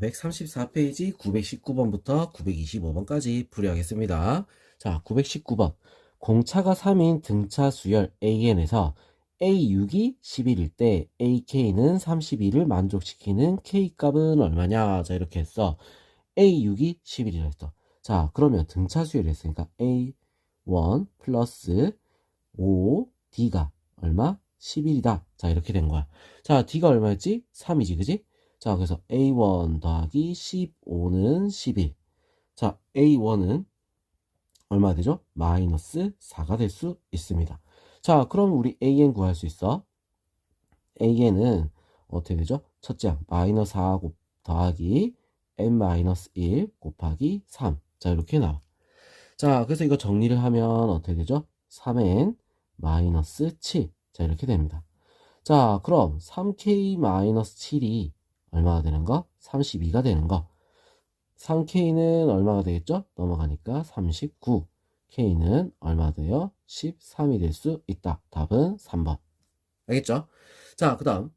134페이지 919번부터 925번까지 풀이하겠습니다. 자, 919번. 공차가 3인 등차 수열 AN에서 A6이 11일 때 AK는 32를 만족시키는 K값은 얼마냐? 자, 이렇게 했어. A6이 11이라 했어. 자, 그러면 등차 수열이 했으니까 A1 플러스 5D가 얼마? 11이다. 자, 이렇게 된 거야. 자, D가 얼마였지? 3이지, 그지? 자, 그래서 A1 더하기 15는 11. 자, A1은 얼마 되죠? 마이너스 4가 될 수 있습니다. 자, 그럼 우리 AN 구할 수 있어. AN은 어떻게 되죠? 첫째 항 마이너스 4 곱, 더하기 n 마이너스 1 곱하기 3. 자, 이렇게 나와. 자, 그래서 이거 정리를 하면 어떻게 되죠? 3n 마이너스 7. 자, 이렇게 됩니다. 자, 그럼 3k 마이너스 7이 얼마가 되는 거? 32가 되는 거. 3k는 얼마가 되겠죠? 넘어가니까 39. k는 얼마 돼요? 13이 될 수 있다. 답은 3번. 알겠죠? 자, 그 다음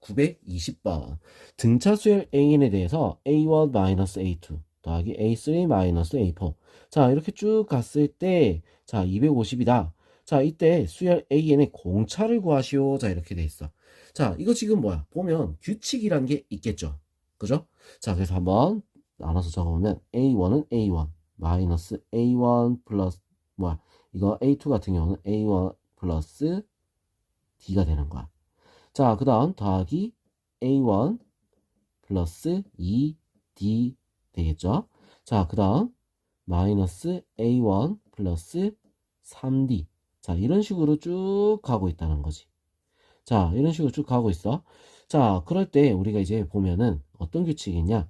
920번. 등차 수열 AN에 대해서 A1-A2 더하기 A3-A4. 자, 이렇게 쭉 갔을 때, 자, 250이다. 자, 이때 수열 AN의 공차를 구하시오. 자, 이렇게 돼 있어. 자, 이거 지금 뭐야? 보면 규칙이란 게 있겠죠. 그죠? 자, 그래서 한번 나눠서 적어보면 A1은 A1 마이너스 A1 플러스 뭐야? 이거 A2 같은 경우는 A1 플러스 D가 되는 거야. 자, 그 다음 더하기 A1 플러스 2D 되겠죠? 자, 그 다음 마이너스 A1 플러스 3D 자, 이런 식으로 쭉 가고 있다는 거지. 자, 이런 식으로 쭉 가고 있어. 자, 그럴 때 우리가 이제 보면은 어떤 규칙이냐?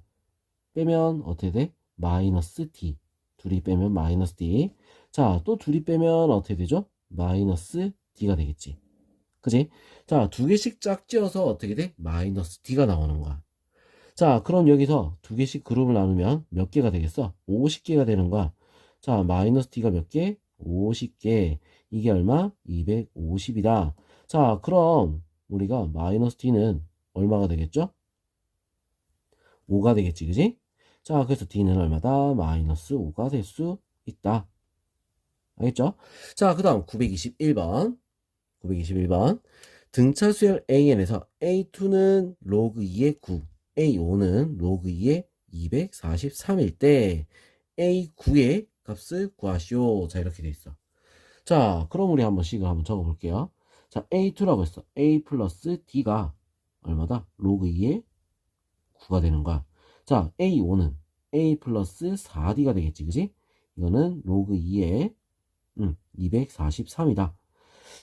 빼면 어떻게 돼? 마이너스 D. 둘이 빼면 마이너스 D. 자, 또 둘이 빼면 어떻게 되죠? 마이너스 D가 되겠지. 그지? 자, 두 개씩 짝지어서 어떻게 돼? 마이너스 D가 나오는 거야. 자, 그럼 여기서 두 개씩 그룹을 나누면 몇 개가 되겠어? 50개가 되는 거야. 자, 마이너스 D가 몇 개? 50개. 이게 얼마? 250이다. 자, 그럼 우리가 마이너스 D는 얼마가 되겠죠? 5가 되겠지, 그지? 자, 그래서 D는 얼마다? 마이너스 5가 될 수 있다. 알겠죠? 자, 그 다음 921번. 921번. 등차 수열 AN에서 A2는 로그 2의 9, A5는 로그 2의 243일 때 A9의 값을 구하시오. 자, 이렇게 돼 있어. 자, 그럼 우리 한번 식을 한번 적어 볼게요. 자, A2라고 했어. A 플러스 D가 얼마다? 로그 2의 9가 되는 거야. 자, A5는 A 플러스 4D가 되겠지, 그지? 이거는 로그 2의 음, 243이다.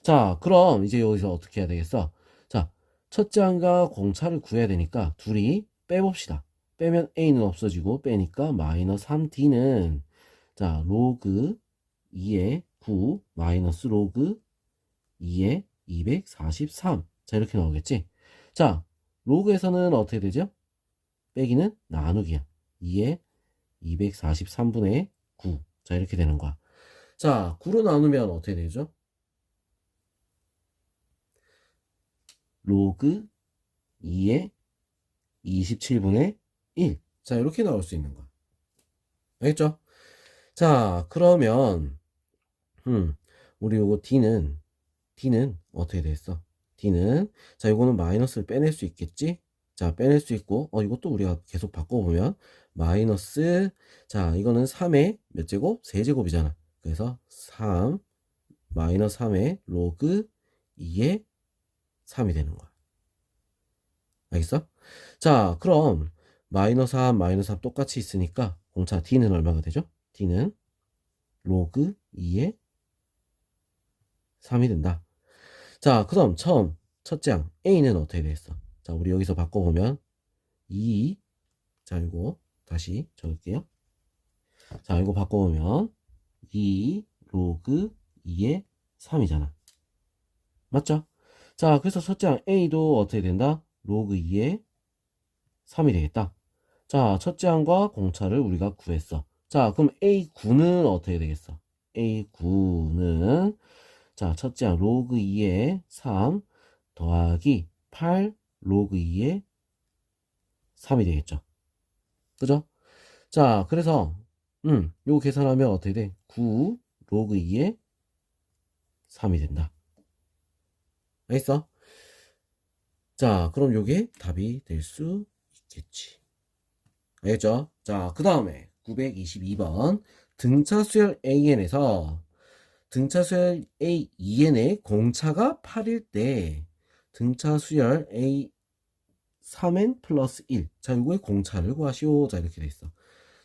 자, 그럼 이제 여기서 어떻게 해야 되겠어? 자, 첫째 항과 공차를 구해야 되니까 둘이 빼봅시다. 빼면 A는 없어지고 빼니까 마이너스 3D는 자, 로그 2의 9 마이너스 로그 2의 243. 자, 이렇게 나오겠지? 자, 로그에서는 어떻게 되죠? 빼기는 나누기야. 2의 243분의 9. 자, 이렇게 되는 거야. 자, 9로 나누면 어떻게 되죠? 로그 2의 27분의 1. 자, 이렇게 나올 수 있는 거야. 알겠죠? 자, 그러면, 음, 우리 요거 D는, D는 어떻게 됐어? D는, 자, 요거는 마이너스를 빼낼 수 있겠지? 자, 빼낼 수 있고, 어, 이것도 우리가 계속 바꿔보면, 마이너스, 자, 이거는 3의 몇 제곱? 세제곱이잖아. 그래서 3, 마이너스 3의 로그 2의 3이 되는 거야. 알겠어? 자, 그럼, 마이너스 3, 마이너스 3 똑같이 있으니까, 공차 D는 얼마가 되죠? D는 로그 2의 3이 된다. 자, 그럼 처음, 첫째 항, A는 어떻게 되겠어? 자, 우리 여기서 바꿔보면, 2, 자, 이거 다시 적을게요. 자, 이거 바꿔보면, 2 로그 2의 3이잖아. 맞죠? 자, 그래서 첫째 항 A도 어떻게 된다? 로그 2의 3이 되겠다. 자, 첫째 항과 공차를 우리가 구했어. 자, 그럼 A9는 어떻게 되겠어? A9는 자, 첫째 항 로그 2의 3 더하기 8 로그 2의 3이 되겠죠. 그죠? 자, 그래서, 음, 요거 계산하면 어떻게 돼? 9 로그 2에 3이 된다. 알겠어? 자, 그럼 요게 답이 될 수 있겠지. 알겠죠? 자, 그 다음에 922번 등차 수열 AN에서 등차 수열 A2N의 공차가 8일 때 등차 수열 A 3N 플러스 1. 자, 요거의 공차를 구하시오. 자, 이렇게 돼 있어.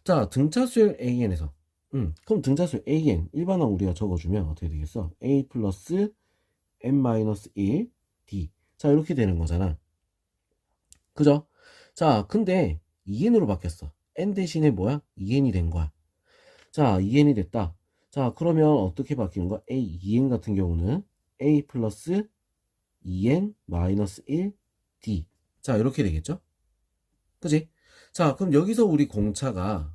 자, 등차 수열 AN에서 음, 그럼 등차 수열 AN 일반항 우리가 적어주면 어떻게 되겠어? A 플러스 N 마이너스 1 D. 자, 이렇게 되는 거잖아. 그죠? 자, 근데 2n으로 바뀌었어. n 대신에 뭐야? 2n이 된 거야. 자, 2n이 됐다. 자, 그러면 어떻게 바뀌는 거야? a 2n 같은 경우는 a 플러스 2n 마이너스 1 d. 자, 이렇게 되겠죠? 그지? 자, 그럼 여기서 우리 공차가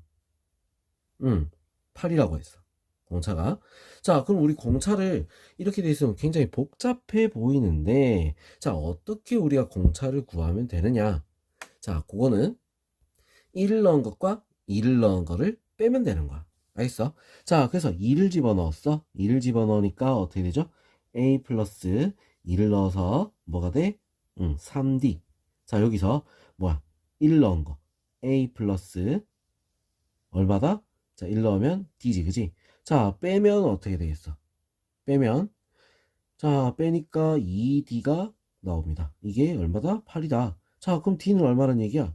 음, 8이라고 했어. 공차가. 자, 그럼 우리 공차를 이렇게 돼 있으면 굉장히 복잡해 보이는데, 자, 어떻게 우리가 공차를 구하면 되느냐? 자, 그거는 1을 넣은 것과 2를 넣은 거를 빼면 되는 거야. 알겠어? 자, 그래서 2를 집어넣었어. 2를 집어넣으니까 어떻게 되죠? a 플러스 2를 넣어서 뭐가 돼? 응, 3d. 자, 여기서 뭐야? 1 넣은 거. a 플러스 얼마다? 자, 1 넣으면 d지, 그지? 자, 빼면 어떻게 되겠어? 빼면 자, 빼니까 2d가 나옵니다. 이게 얼마다? 8이다. 자, 그럼 d는 얼마란 얘기야?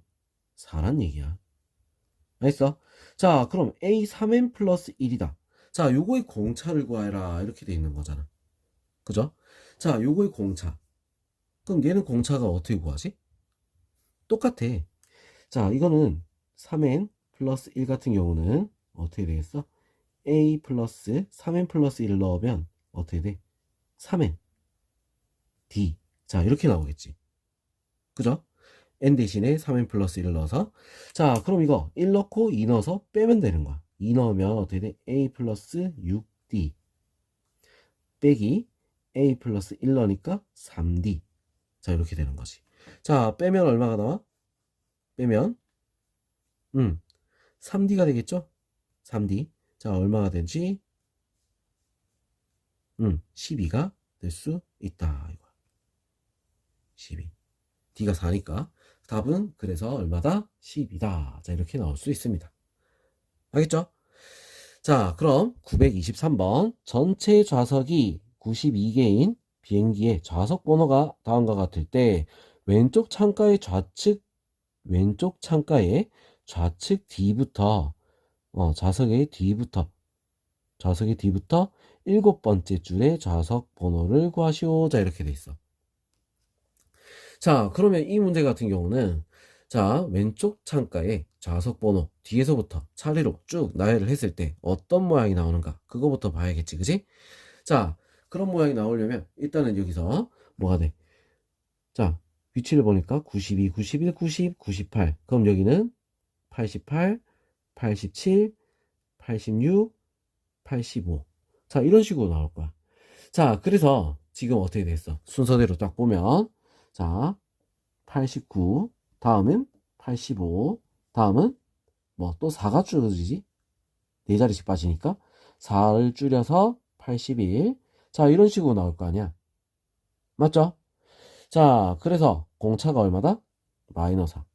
4란 얘기야. 알겠어? 자, 그럼 a 3n 플러스 1이다. 자, 요거의 공차를 구하라. 이렇게 돼 있는 거잖아. 그죠? 자, 요거의 공차. 그럼 얘는 공차가 어떻게 구하지? 똑같아. 자, 이거는 3n 플러스 1 같은 경우는 어떻게 되겠어? a 플러스 3n 플러스 1을 넣으면 어떻게 돼? 3n d 자 이렇게 나오겠지 그죠? N 대신에 3n 플러스 1을 넣어서 자 그럼 이거 1 넣고 2 넣어서 빼면 되는 거야 2 넣으면 어떻게 돼? a 플러스 6d 빼기 a 플러스 1 넣으니까 3d 자 이렇게 되는 거지 자 빼면 얼마가 나와? 빼면 음 3d가 되겠죠? 3d 자, 얼마가 되지? 음, 12가 될 수 있다. 이거. 12. D가 4니까. 답은 그래서 얼마다? 10이다. 자, 이렇게 나올 수 있습니다. 알겠죠? 자, 그럼 923번. 전체 좌석이 92개인 비행기의 좌석 번호가 다음과 같을 때 왼쪽 창가의 좌측 왼쪽 창가의 좌측 D부터 어, 좌석의 뒤부터 좌석의 뒤부터 일곱 번째 줄의 좌석 번호를 구하시오. 자, 이렇게 돼 있어. 자, 그러면 이 문제 같은 경우는 자, 왼쪽 창가에 좌석 번호 뒤에서부터 차례로 쭉 나열을 했을 때 어떤 모양이 나오는가? 그거부터 봐야겠지. 그지? 자, 그런 모양이 나오려면 일단은 여기서 뭐가 돼? 자, 위치를 보니까 92, 91, 90, 98. 그럼 여기는 88, 87, 86, 85. 자, 이런 식으로 나올 거야. 자, 그래서 지금 어떻게 됐어? 순서대로 딱 보면, 자, 89, 다음은 85, 다음은 뭐 또 4가 줄어지지? 네 자리씩 빠지니까 4를 줄여서 81. 자, 이런 식으로 나올 거 아니야. 맞죠? 자, 그래서 공차가 얼마다? 마이너스 4.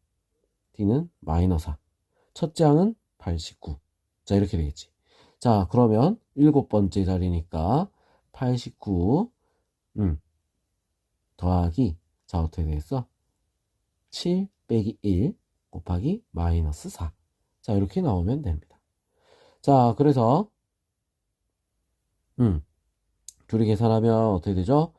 D는 마이너스 4. 첫째 항은 89. 자, 이렇게 되겠지. 자, 그러면 일곱 번째 자리니까 89, 음, 더하기, 자, 어떻게 되겠어? 7 빼기 1 곱하기 마이너스 4. 자, 이렇게 나오면 됩니다. 자, 그래서, 음, 둘이 계산하면 어떻게 되죠?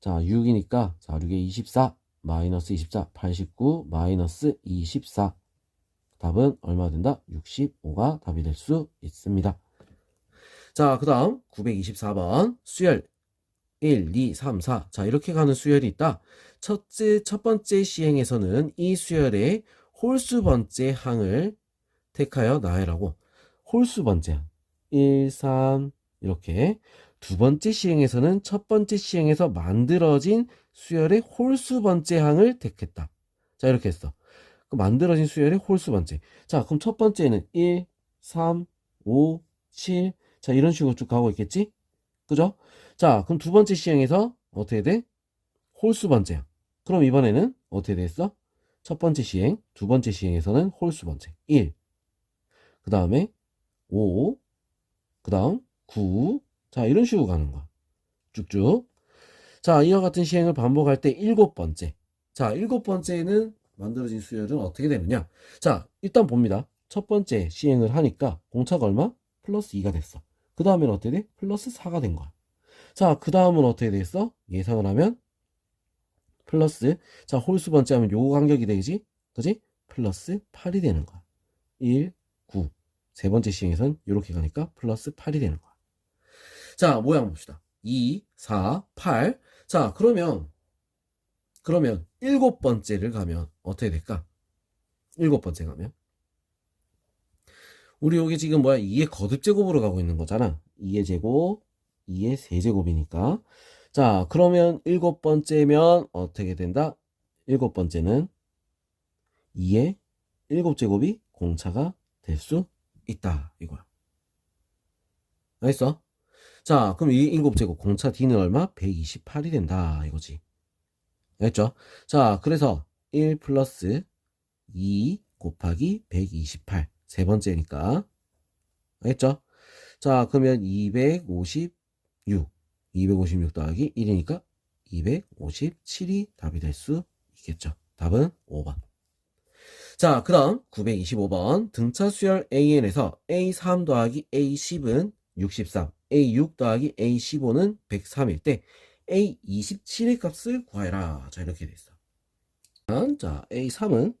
자, 6이니까, 자, 6에 24, 마이너스 24, 89, 마이너스 24. 답은 얼마 된다? 65가 답이 될 수 있습니다. 자, 그 다음 924번 수열 1, 2, 3, 4. 자, 이렇게 가는 수열이 있다. 첫째, 첫 번째 시행에서는 이 수열의 홀수 번째 항을 택하여 나열하고 홀수 번째 항 1, 3 이렇게 두 번째 시행에서는 첫 번째 시행에서 만들어진 수열의 홀수 번째 항을 택했다. 자, 이렇게 했어. 그 만들어진 수열의 홀수 번째. 자, 그럼 첫 번째는 1, 3, 5, 7. 자, 이런 식으로 쭉 가고 있겠지? 그죠? 자, 그럼 두 번째 시행에서 어떻게 돼? 홀수 번째야. 그럼 이번에는 어떻게 됐어? 첫 번째 시행, 두 번째 시행에서는 홀수 번째. 1. 그 다음에 5. 그 다음 9. 자, 이런 식으로 가는 거야. 쭉쭉. 자, 이와 같은 시행을 반복할 때 일곱 번째. 자, 일곱 번째는 만들어진 수열은 어떻게 되느냐? 자, 일단 봅니다. 첫 번째 시행을 하니까 공차가 얼마? 플러스 2가 됐어. 그 다음에는 어떻게 돼? 플러스 4가 된 거야. 자, 그 다음은 어떻게 됐어? 예상을 하면 플러스 자, 홀수 번째 하면 요 간격이 되지? 그지? 플러스 8이 되는 거야. 1, 9. 세 번째 시행에선 이렇게 가니까 플러스 8이 되는 거야. 자, 모양 봅시다. 2, 4, 8. 자, 그러면, 그러면, 일곱 번째를 가면 어떻게 될까? 일곱 번째 가면. 우리 여기 지금 뭐야? 2의 거듭 제곱으로 가고 있는 거잖아. 2의 제곱, 2의 세제곱이니까. 자, 그러면 일곱 번째면 어떻게 된다? 일곱 번째는 2의 일곱 제곱이 공차가 될 수 있다. 이거야. 알겠어? 자, 그럼 이 일곱 제곱 공차 D는 얼마? 128이 된다. 이거지. 알겠죠? 자, 그래서 1 플러스 2 곱하기 128. 세 번째니까. 알겠죠? 자, 그러면 256. 256 더하기 1이니까 257이 답이 될 수 있겠죠. 답은 5번. 자, 그 다음 925번 등차 수열 AN에서 A3 더하기 A10은 63, A6 더하기 A15는 103일 때 A27의 값을 구하여라. 자, 이렇게 돼 있어. 자, A3은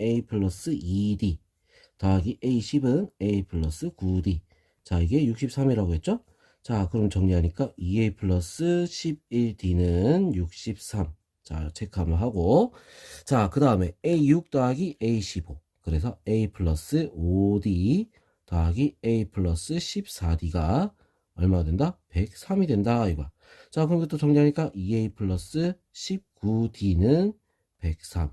A 플러스 2D 더하기 A10은 A 플러스 9D. 자, 이게 63이라고 했죠? 자, 그럼 정리하니까 2A 플러스 11D는 63. 자, 체크 한번 하고. 자, 그 다음에 A6 더하기 A15. 그래서 A 플러스 5D 더하기 A 플러스 14D가 얼마가 된다? 103이 된다. 이거. 자, 그럼 이것도 정리하니까 2A 플러스 19D는 103.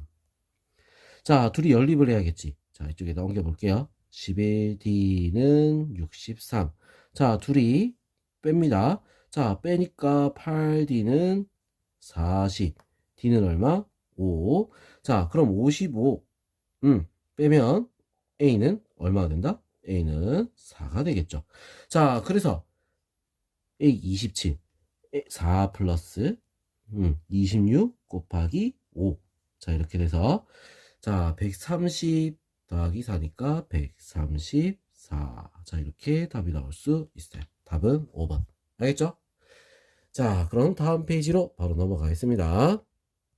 자, 둘이 연립을 해야겠지. 자, 이쪽에 넘겨 볼게요. 11D는 63. 자, 둘이 뺍니다. 자, 빼니까 8D는 40. D는 얼마? 5. 자, 그럼 55. 음, 빼면 A는 얼마가 된다? A는 4가 되겠죠. 자, 그래서 A 27. 4 플러스 음, 26 곱하기 5. 자, 이렇게 돼서 자, 130 더하기 4니까 134. 자, 이렇게 답이 나올 수 있어요. 답은 5번. 알겠죠? 자, 그럼 다음 페이지로 바로 넘어가겠습니다.